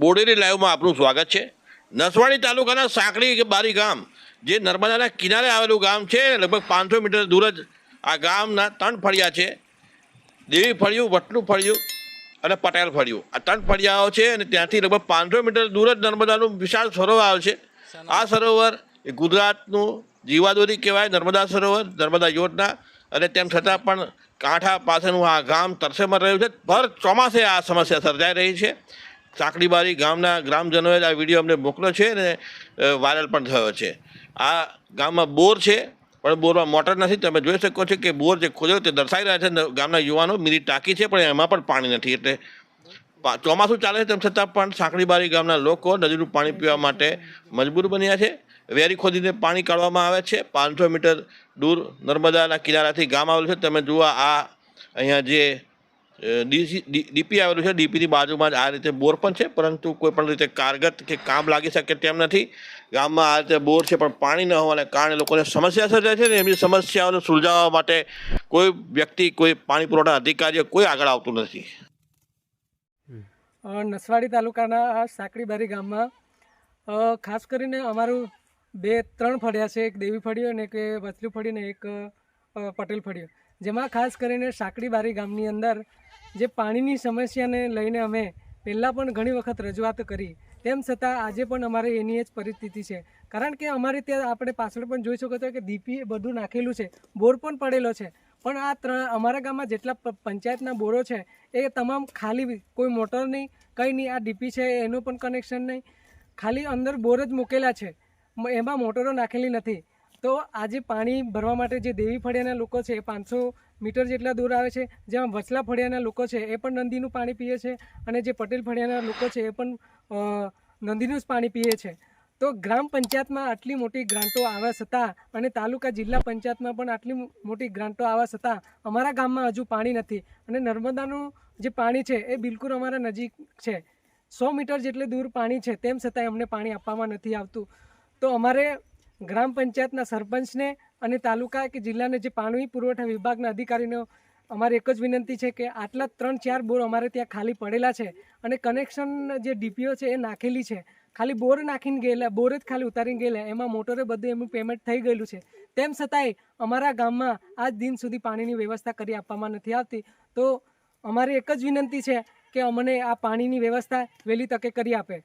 બોડેલી લાઈવમાં આપનું સ્વાગત છે. નસવાડી તાલુકાના સાંકડી કે બારી ગામ, જે નર્મદાના કિનારે આવેલું ગામ છે, લગભગ પાંચસો મીટર દૂર જ આ ગામના ત્રણ ફળિયા છે. દેવી ફળિયું વટલું ફળિયું અને પટેલ ફળિયું. આ ત્રણ ફળિયાઓ છે અને ત્યાંથી લગભગ પાંચસો મીટર દૂર જ નર્મદાનું વિશાળ સરોવર આવે છે. આ સરોવર એ ગુજરાતનું જીવાદોરી કહેવાય, નર્મદા સરોવર, નર્મદા યોજના અને તેમ છતાં પણ કાંઠા પાસેનું આ ગામ તરસેમાં રહ્યું છે. ભર ચોમાસે આ સમસ્યા સર્જાઈ રહી છે. સાંકડીબારી ગામના ગ્રામજનોએ આ વીડિયો અમને મોકલ્યો છે અને વાયરલ પણ થયો છે. આ ગામમાં બોર છે, પણ બોરમાં મોટર નથી. તમે જોઈ શકો છો કે બોર જે ખોદ્યો તે દર્શાવી રહ્યા છે. ગામના યુવાનો મિની ટાંકી છે, પણ એમાં પણ પાણી નથી. એટલે ચોમાસું ચાલે છે તેમ છતાં પણ સાંકડીબારી ગામના લોકો નદીનું પાણી પીવા માટે મજબૂર બન્યા છે. વેરી ખોદીને પાણી કાઢવામાં આવે છે. પાંચસો મીટર દૂર નર્મદાના કિનારાથી ગામ આવેલું છે. તમે જુઓ આ અહીંયા જે ડીપી આવેલું છે, ડીપીની બાજુમાં જ આ રીતે બોર પણ છે, પરંતુ કોઈ પણ રીતે કારગત કે કામ લાગી શકે તેમ નથી. ગામમાં આ રીતે બોર છે, પણ પાણી ન હોવાને કારણે લોકોને સમસ્યા સર્જાય છે ને એમની સમસ્યાઓને સુલઝાવવા માટે કોઈ વ્યક્તિ, કોઈ પાણી પુરવઠા અધિકારીઓ કોઈ આગળ આવતું નથી. નસવાડી તાલુકાના સાંકડીબારી ગામમાં ખાસ કરીને અમારું બે, ત્રણ ફળિયા છે, એક દેવી ફળિયો અને એક વચલું ફળિયું ને એક પટેલ ફળિયો. જેમાં ખાસ કરીને સાંકડીબારી ગામની અંદર જે પાણીની સમસ્યાને લઈને અમે પહેલાં પણ ઘણી વખત રજૂઆત કરી, તેમ છતાં આજે પણ અમારે એની જ પરિસ્થિતિ છે. કારણ કે અમારે ત્યાં આપણે પાછળ પણ જોઈ શકો છો કે દીપી બધું નાખેલું છે. બોર પણ પડેલો છે. પણ આ ત્રણ, અમારા ગામમાં જેટલા પંચાયતના બોરો છે, એ તમામ ખાલી કોઈ મોટર નહીં, કંઈ નહીં. આ ડીપી છે, એનું પણ કનેક્શન નહીં. ખાલી અંદર બોર જ મૂકેલા છે. એમાં મોટરો નાખેલી નથી. તો આજે પાણી ભરવા માટે જે દેવી ફળિયાના લોકો છે એ પાંચસો મીટર જેટલા દૂર આવે છે, જેમાં વચલા ફળિયાના લોકો છે, એ પણ નદીનું પાણી પીએ છે અને જે પટેલ ફળિયાના લોકો છે, એ પણ નંદીનું જ પાણી પીએ છે. તો ગ્રામ પંચાયતમાં આટલી મોટી ગ્રાન્ટો આવ્યા છતાં અને તાલુકા જિલ્લા પંચાયતમાં પણ આટલી મોટી ગ્રાન્ટો આવ્યા છતાં અમારા ગામમાં હજુ પાણી નથી અને નર્મદાનું જે પાણી છે, એ બિલકુલ અમારા નજીક છે. સો મીટર જેટલે દૂર પાણી છે, તેમ છતાંય અમને પાણી આપવામાં નથી આવતું. તો અમારે ગ્રામ પંચાયતના સરપંચને અને તાલુકા કે જિલ્લાને જે પાણી, પુરવઠા વિભાગના અધિકારીનો અમારે એક જ વિનંતી છે કે આટલા ત્રણ, ચાર બોર અમારે ત્યાં ખાલી પડેલા છે અને કનેક્શન જે ડીપીઓ છે એ નાખેલી છે. ખાલી બોર નાખીને ગયેલા, બોર જ ખાલી ઉતારીને ગયેલા, એમાં મોટરે બધું એમનું પેમેન્ટ થઈ ગયેલું છે. તેમ છતાંય અમારા ગામમાં આજ દિન સુધી પાણીની વ્યવસ્થા કરી આપવામાં નથી આવતી. તો અમારી એક જ વિનંતી છે કે અમને આ પાણીની વ્યવસ્થા વહેલી તકે કરી આપે.